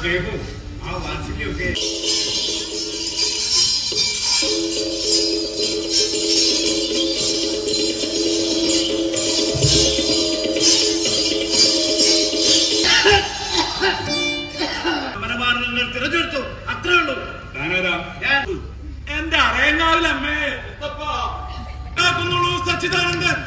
സ്നേഹവും ആ വാത്സല്യമൊക്കെ സമരമാർഗങ്ങൾ തിരഞ്ഞെടുത്തു. അത്രേ ഉള്ളൂ. താനാരാ ഞാൻ എന്റെ അറയങ്ങാവിലമ്മേ കാക്കുന്നുള്ളൂ സച്ചിദാനന്ദൻ.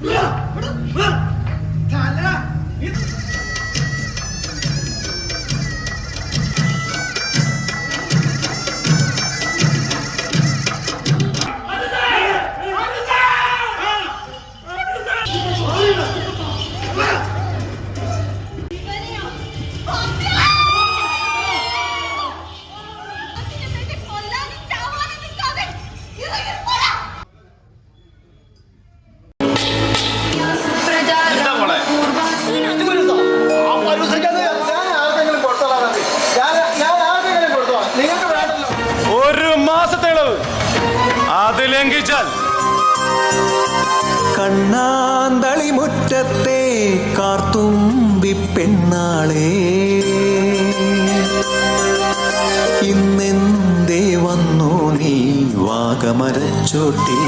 不要 ലംഘിച്ചാൽ കണ്ണാന്തളി മുറ്റത്തെ കാർത്തുമ്പി പെണ്ണാളെ. ഇന്നെന്തേ വന്നു നീ വാഗമരച്ചോട്ടി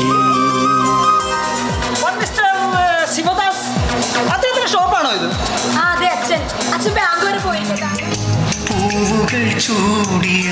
ശിവദാസ് അദ്ദേഹത്തിന്റെ ഷോപ്പാണോ ഇത്? ആ, അതെ അച്ഛൻ. അച്ഛൻ ബാങ്ക് വരെ പോയിട്ടുണ്ട് പൂവുകൾ ചൂടിയ